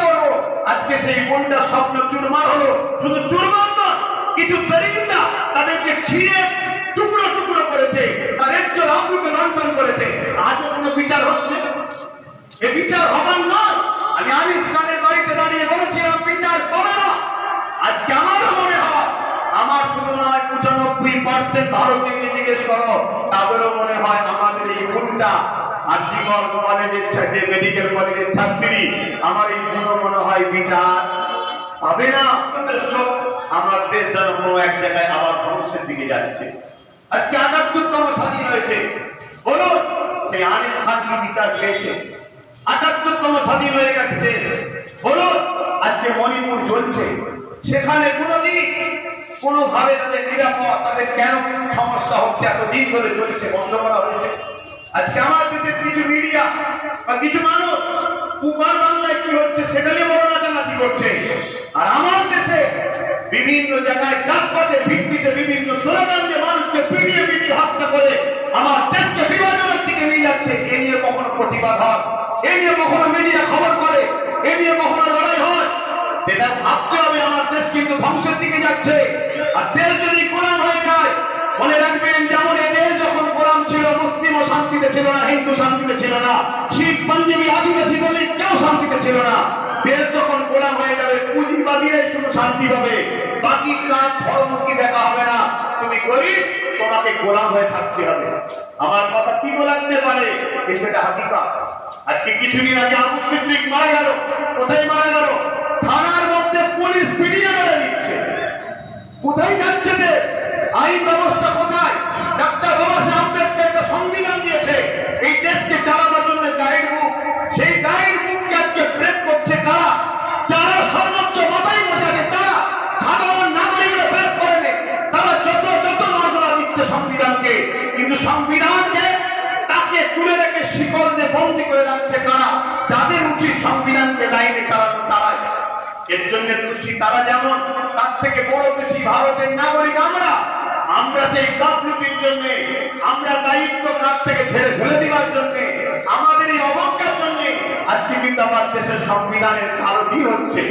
করব আজকে সেই বোনটা স্বপ্ন চুরমার হলো। শুধু চুরমার নয় কিছু তরিন্দা তাদেরকে ছিঁড়ে টুকরো টুকরো করেছে তাদের যে লন্ডন করেছে। আজও কোনো বিচার হচ্ছে? এ বিচার হবার নয় আমি আনিস খানের বাড়িতে দাঁড়িয়ে বলেছিলাম, বিচার হবে না। আজকে আমারও মনে হয়, আমার শুধু নয়, পঁচানব্বই পার্সেন্ট ভারতীয়কে জিজ্ঞেস করো, তাদেরও মনে হয় আমাদের এই ভুলটা। আর জীবন কলেজের যে মেডিকেল কলেজের ছাত্রী, আমার এই ভুলও মনে হয় বিচার হবে না। উদ্দেশ্য আমার দেশ যেন কোনো এক জায়গায় আবার ধ্বংসের দিকে যাচ্ছে। আজকে আটাত্তরতম স্বাধীন হয়েছে বলুন, সেই আনিস খান কি বিচার পেয়েছে। আটাত্তরতম স্বাধীন হয়ে দেশ বলুন, আজকে মণিপুর জ্বলছে। সেখানে কোনোদিন কোনোভাবে তাদের নিরাপদ, তাদের কেন সমস্যা হচ্ছে এত দিন ধরে চলছে বন্ধ করা হয়েছে। আজকে আমার দেশের কিছু মিডিয়া বা কিছু মানুষ উপার বাংলায় কি হচ্ছে সেটা নিয়ে বড় নাচানাচি করছে। আর আমার দেশে বিভিন্ন জায়গায় জাতপাতের ভিত্তিতে বিভিন্ন স্লোগান মানুষকে পিটিয়ে পিটিয়ে হত্যা করে আমার দেশকে বিভাজনের দিকে নিয়ে যাচ্ছে। এ নিয়ে কখনো প্রতিবাদ হয়, এ নিয়ে কখনো মিডিয়া খবর করে। এ নিয়ে কখনো লড়াই হয়। যেটা ভাবতে হবে আমার দেশ কিন্তু ধ্বংসের দিকে যাচ্ছে। আর দেশ যদি গোলাম হয়ে যায়, মনে রাখবেন যেমন এ দেশ যখন গোলাম ছিল, মুসলিমও শান্তিতে ছিল না, হিন্দু শান্তিতে ছিল না, শিখ, পাঞ্জাবি, আদিবাসী বলে কেউ শান্তিতে ছিল না। দেশ যখন গোলাম হয়ে যাবে, পুঁজিবাদীরাই শুধু শান্তি পাবে। বাকি কাজ ধর্মুখী দেখা হবে না, তুমি গরিব, তোমাকে গোলাম হয়ে থাকতে হবে। আমার কথা কি লাগতে পারে এটা হাকিকা আজকে কিছুদিন আগে আবু সিদ্দিক মারা গেল। কোথায় মারা গেল? থানার মধ্যে পুলিশ পিটিয়ে মেরে দিচ্ছে। কোথায় যাচ্ছে আইন ব্যবস্থা এর জন্য দোষী তারা যেমন, তার থেকে বড় দোষী ভারতের নাগরিক আমরা। আমরা সেই গাফলতির জন্য, আমরা দায়িত্ব কার থেকে ছেড়ে ফেলে দেওয়ার জন্য, আমাদের এই অবজ্ঞার জন্য আজকে কিন্তু আমার দেশের সংবিধানের কারণই হচ্ছে,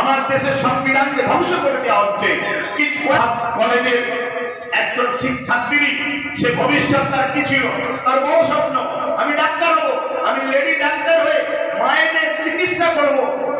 আমার দেশের সংবিধানকে ধ্বংস করে দেওয়া হচ্ছে। কিছু কলেজের একজন শিক্ষার্থী সে ভবিষ্যৎ তার কি ছিল? তার বড় স্বপ্ন, আমি ডাক্তার হব, আমি লেডি ডাক্তার হয়ে মায়েদের চিকিৎসা করব।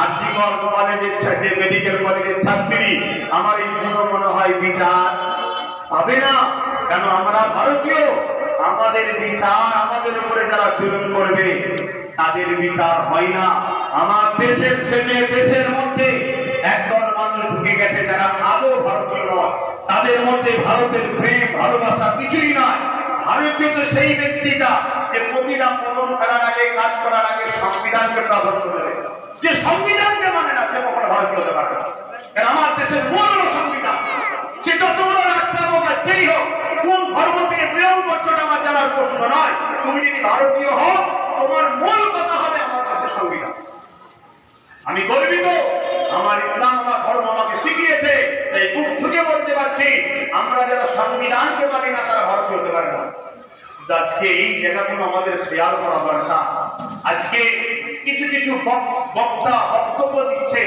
আর জীবন কলেজের যে মেডিকেল কলেজের ছাত্রী, আমার এই ভুলও মনে হয় বিচার হবে না। কেন আমরা ভারতীয়? আমাদের বিচার আমাদের উপরে যারা জুলুম করবে, তাদের বিচার হয় না। আমার দেশের সেজে দেশের মধ্যে একদল মানুষ ঢুকে গেছে যারা আদৌ ভারতীয় নয়। তাদের মধ্যে ভারতের প্রেম, ভালোবাসা কিছুই নয়। ভারতীয় তো সেই ব্যক্তিটা যে প্রতিটা কদম ফেলার আগে কাজ করার আগে সংবিধানকে প্রাধান্য দেবে। যে সংবিধানকে মানে না, সে কখনো ভারতীয় হতে পারবে না। কারণ আমার দেশের মূল সংবিধান। সে যত বড় রাষ্ট্র হোক আর যেই হোক, কোন ধর্ম থেকে বিলং করছ আমার জানার প্রশ্ন নয়। তুমি যদি ভারতীয় হও, তোমার মূল কথা হবে আমার দেশের সংবিধান। আমি গর্বিত, আমার ইসলাম, আমার ধর্ম আমাকে শিখিয়েছে, তাই বুক ঠুকে বলতে পারছি, আমরা যারা সংবিধানকে মানি না, তারা ভারতীয় হতে পারে না। আজকে এই জায়গাগুলো আমাদের খেয়াল করা দরকার। আজকে কিছু বক্তা বক্তব্য দিচ্ছে,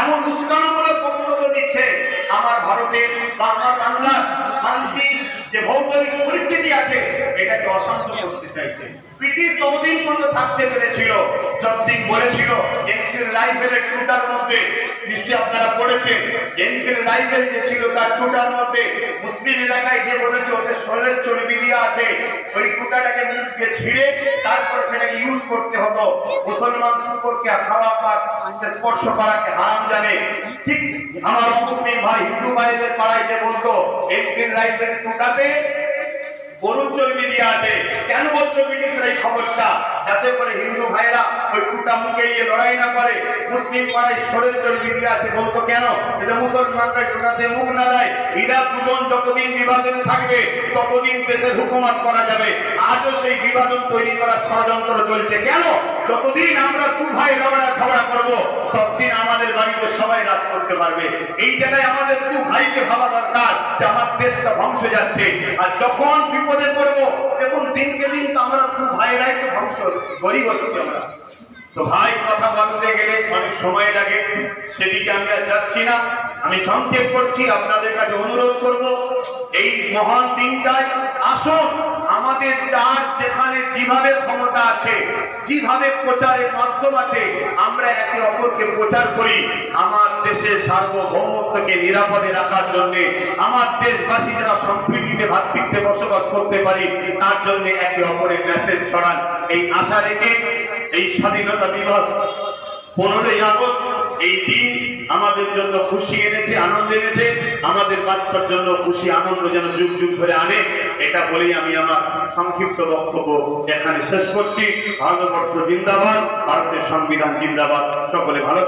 এমন উস্কানোমূলক বক্তব্য দিচ্ছে, আমার ভারতের বাংলা বাংলার শান্তির যে ভৌগোলিক পরিস্থিতি আছে, এটাকে অশান্ত করতে চাইছে। থাকতে পেরেছিল, যতদিন বলেছিল আপনারা পড়েছেন যে ছিল তার টুটার মধ্যে, মুসলিম এলাকায় যে বলেছে শরীরের চর্বি দিয়ে আছে, ওই টুটাটাকে মুখকে ছিঁড়ে তারপরে সেটাকে ইউজ করতে হতো। মুসলমান শুকরকে খাওয়া বা স্পর্শ করাকে হারাম জানে। ঠিক আমার মুসলিম ভাই হিন্দু ভাইদের পাড়ায় যে বলতো এনফিল্ড রাইফেল টুটাতে গরুর চর্বি দিয়ে আছে। কেন বলতো ব্রিটিশরা এই খবরটা? যাতে করে হিন্দু ভাইরা ওই কুটা মুখে নিয়ে লড়াই না করে, মুসলিম পাড়ায় সরের দিয়ে আছে, বলতো কেন? এটা মুসলমানরা টুটাতে মুখ না দেয়। এরা দুজন যতদিন বিভাজনে থাকবে, ততদিন দেশের হুকুমত করা যাবে। আজও সেই বিভাজন তৈরি করার ষড়যন্ত্র চলছে। কেন? যতদিন আমরা দু ভাই লড়া ঝগড়া করব ততদিন আমাদের বাড়িতে সবাই রাজ করতে পারবে। এই জায়গায় আমাদের দু ভাইকে ভাবা দরকার যে আমার দেশটা ধ্বংস যাচ্ছে। আর যখন বিপদে পড়ব, দেখুন, দিনকে দিন তো আমরা দু ভাইরাই তো ধ্বংস গরিব হচ্ছি আমরা। তো ভাই, কথা বলতে গেলে অনেক সময় লাগে। সেদিকে আমি আর যাচ্ছি না। আমি সংক্ষেপ করছি, আপনাদের কাছে অনুরোধ করব, এই মহান দিনটায় আসুন। আমাদের যার যেখানে যেভাবে ক্ষমতা আছে, যেভাবে প্রচারের মাধ্যম আছে, আমরা একে অপরকে প্রচার করি আমার দেশের সার্বভৌমত্বকে নিরাপদে রাখার জন্য, আমার দেশবাসী যারা সম্প্রীতিতে, ভাতৃত্বে বসবাস করতে পারি, তার জন্য একে অপরের মেসেজ ছড়ান। এই আশা রেখে, এই স্বাধীনতা দিবস পনেরোই আগস্ট, এই দিন আমাদের জন্য খুশি এনেছে, আনন্দ এনেছে, আমাদের বাচ্চার জন্য খুশি, আনন্দ যেন যুগ যুগ ধরে আনে। এটা বলেই আমি আমার সংক্ষিপ্ত বক্তব্য এখানে শেষ করছি। ভারতবর্ষ জিন্দাবাদ, ভারতের সংবিধান জিন্দাবাদ। সকলে ভালো